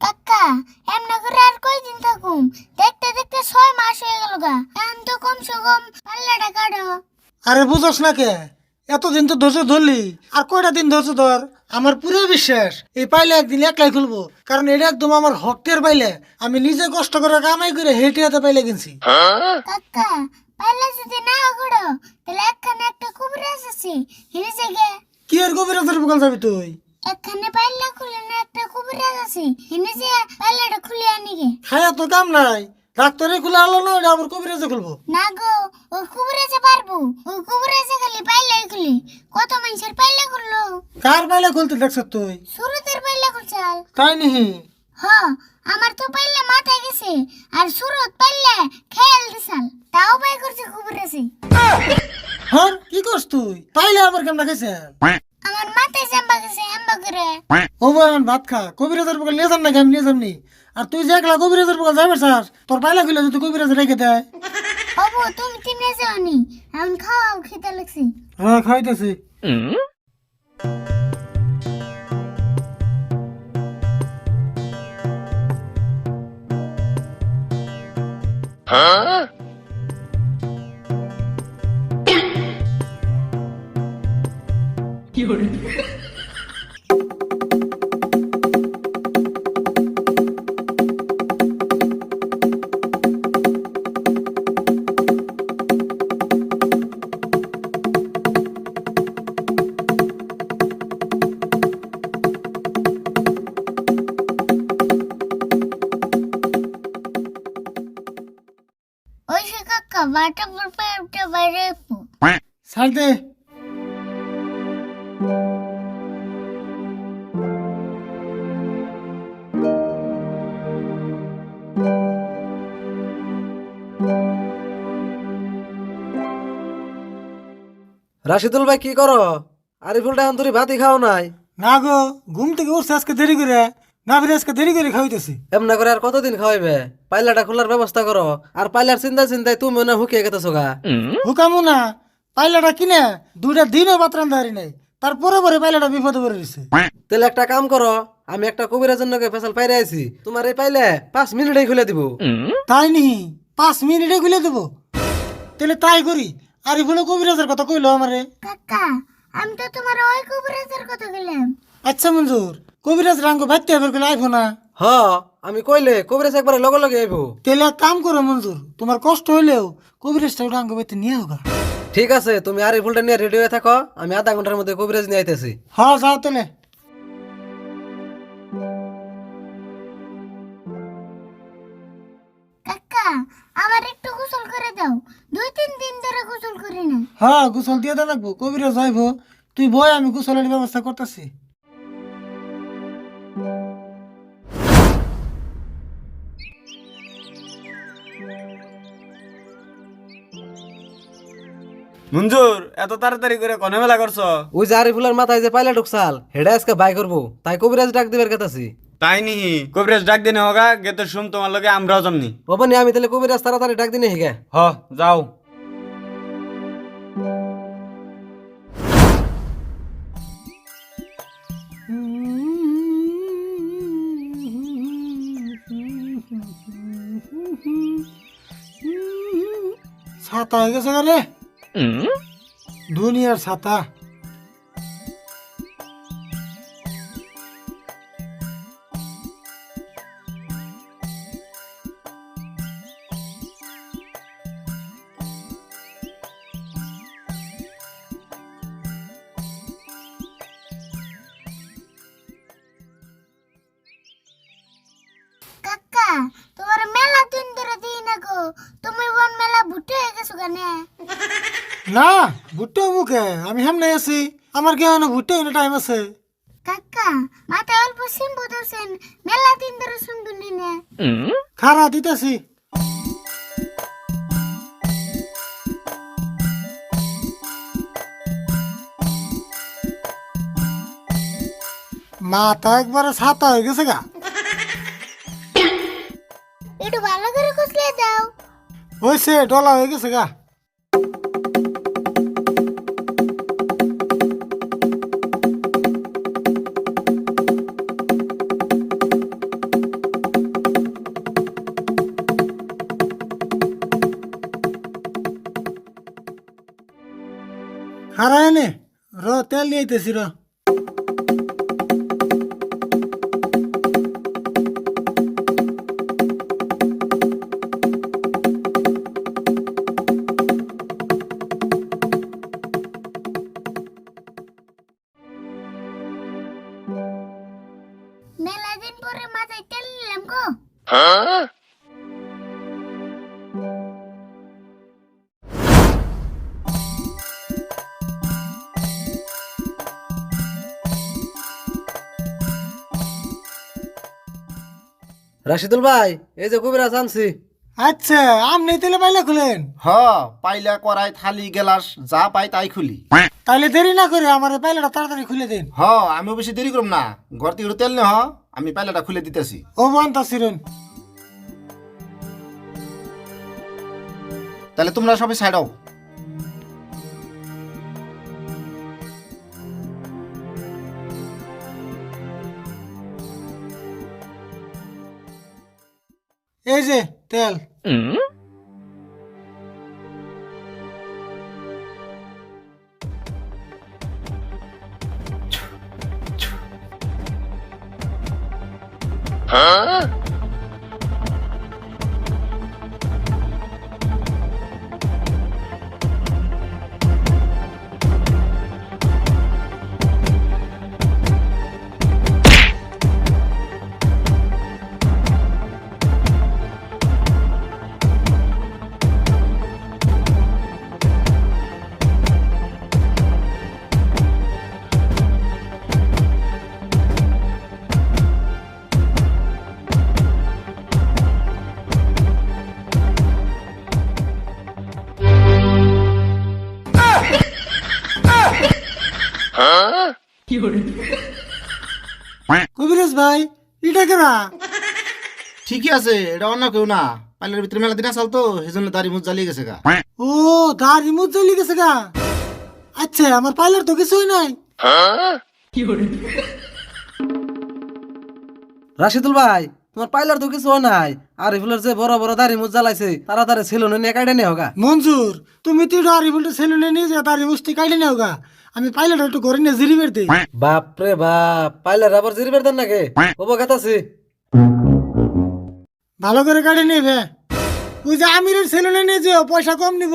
কাকা এমনি করে আর কয়দিন থাকুম? দেখতে দেখতে ছয় মাস হয়ে গেল গা। এখন তো কমসে কম পাল্লাটা কাটো। আরে বুঝোস না কে? এতদিন তো ধৈর্য ধরলি। আর কয়টা দিন ধৈর্য ধর? আমার পুরো বিশ্বাস এই পাইলে একদিন একলাই খুলবো। কারণ এটা একদম আমার হকের পাইলে। আমি নিজে কষ্ট করে কামাই করে হেঁটে হাতে পাইলে কিনছি। কাকা পাল্লা যদি না করো তাহলে একখানে একটা কুবরাজ আছে হিনে জায়গা কি আর কবিরাজের বকাল যাবি তুই? একখানে পাল্লা খুলে না একটা কুবরাজ আছে হিনে যে পাল্লাটা খুলে আনি গে। খায়া তো কাম নাই। ডাক্তারে খুলে আলো না ওটা আবার কবিরাজে খুলবো? না গো ওই কুবরাজে পারব। ওই কুবরাজে খালি পাল্লাই খুলি। কত মানুষের পাল্লা খুললো? কার পাইলে খুলতে দেখছ তুই? সুরতের পাল্লা খুলছাল। তাই নিহি হ আমার তো পাল্লা মাথায় গেছে আর সুরত পাল্লা খেয়াল দিছাল। তাও বাই করছে কুবরাজে। হ্যাঁ কি করছ তুই? পাইলে আবার কেমন খাইছে? আমার মাথায় জাম্বা গেছে আম্বা করে। ও বান ভাত খা। কবিরাজের বকাল নিয়ে যাম না আমি নিয়ে যামনি আর তুই যে একলা কবিরাজের বকাল যাবে স্যার? তোর পাইলে খুলে যদি কবিরাজ রেখে দেয় অবু তুমি তিনে যাওনি। এখন খাও খেতে লাগছে। হ্যাঁ খাইতেছি। ওই সে কাকা বাটা পড়বে একটা বাইরে পো ছাড় দে রাশিদুল ভাই কি করো? আরিফুলটা এখন তুই ভাতই খাও নাই। না গো ঘুম থেকে উঠছে আজকে দেরি করে। না ফিরে আজকে দেরি করে খাইতেছি এমনা করে আর কতদিন খাওয়াইবে? পাইলাটা খোলার ব্যবস্থা করো। আর পাইলার চিন্তা চিন্তায় তুমি মনে হুকিয়ে গেতেছো গা। হুকামু না। পাইলাটা কিনে দুইটা দিনও বাতরান দাঁড়ি নাই। তারপরে পরে পাইলাটা বিপদে পড়ে দিছে তাহলে একটা কাম করো আমি একটা কবিরার জন্য ফেসাল পাইরে আইছি। তোমার এই পাইলে পাঁচ মিনিটেই খুলে দিব। তাই নি? পাঁচ মিনিটে খুলে দেবো? তাহলে তাই করি। আর এগুলো কবিরাজের কথা কইলো আমারে? কাকা আমি তো তোমার ওই কুবরাজের কথা গেলাম আচ্ছা মঞ্জুর। কবিরাজ রাঙ্গ ভাইতে এবার করে আইবো না। হ আমি কইলে কবিরাজ একবারে লগে লগে আইব। তাহলে এক কাম করো মঞ্জুর তোমার কষ্ট হইলেও কবিরাজটা আঙ্গ ভাইতে নিয়ে হোক ঠিক আছে তুমি আরিফুলটা নিয়ে রেডি হয়ে থাকো আমি আধা ঘণ্টার মধ্যে কবিরাজ নিয়ে আইতেছি। হ্যাঁ যাও তাহলে। কাকা আমার একটু গোসল করে দাও। দুই তিন দিন ধরে গোসল করি না। হ্যাঁ গোসল দিয়ে দেওয়া লাগবো কবিরাজ আইবো। তুই বয় আমি গোসলের ব্যবস্থা করতেছি। মঞ্জুর এত তাড়াতাড়ি করে কনে মেলা করছ? ওই যে আরিফুলের মাথায় যে পাইলা ঢুকসাল হেডা আজকে বাই করব তাই কবিরাজ ডাক দিবার কথাছি তাই নিহি কবিরাজ ডাক দিনে হোগা গেতে শুন তোমার লগে আমরাও যামনি বাবানি আমি তাহলে কবিরাজ তাড়াতাড়ি ডাক দিনে হিগে। হ যাও। ছাতা হয়ে গেছে গেলে দুনিয়ার ছাতা। কাকা তোমার মেলা দিন ধরে দিই না গো। তুমি বোন মেলা ভুটে হয়ে গেছো কেনে? না ভুট্টো মুখে আমি সামনে আছি। আমার কি হয় ভুট্টো টাইম আছে। কাকা মাথায় অল্প সিম্বু ধরছেন মেলা দিন ধরে শুনবি না। খারা দিতেছি। মাথা একবারে ছাতা হয়ে গেছে গা। একটু ভালো করে খুঁজলে দাও হয়েছে ডলা হয়ে গেছে গা। তেল নিয়ে আইতেছি র। মেলা দিন পরে মাথায় তেল নিলাম গো। রাশিদুল ভাই এই যে কবিরাজ আনছি। আচ্ছা আপনি তেলে পাইলে খুলেন? হ পাইলা করাই থালি গেলাস যা পাই তাই খুলি। তাহলে দেরি না করে আমার এই পাইলাটা তাড়াতাড়ি খুলে দিন। হ আমিও বেশি দেরি করব না। ঘর থেকে তেল নে হ আমি পাইলাটা খুলে দিতেছি। ও মানতাছিলেন তাহলে তোমরা সবাই সাইড হও এই যে তেল। কবিরাজ ভাই এটা কেনা? ঠিকই আছে এটা অন্য কেউ না। পাইলার ভিতরে মেলা দিন আসাল তো সেই জন্য দাড়ি মুখ জ্বালিয়ে গেছে গা। ও দাড়ি মুখ জ্বলি গেছে গা? আচ্ছা আমার পাইলার তো কিছুই নাই। রাশিদুল ভাই তোমার পাইলার তো কিছু নাই। আর এগুলোর যে বড় বড় দাড়ি মুজ জ্বালাইছে তাড়াতাড়ি ছিল না নিয়ে কাটে নিয়ে হোগা মঞ্জুর তুমি তো দাড়ি বলতে সেলুনে নিয়ে যা দাড়ি মুস্তি কাটে নেও গা। আমি পাইলট একটু ঘরে নিয়ে জিরি বের দিই বাপ রে বাপ পাইলার আবার জিরি বের দেন নাকি? ওবো আছে ভালো করে গাড়ি নিয়ে ভে ওই যে আমিরের সেলুনে নিয়ে যেও পয়সা কম নিব।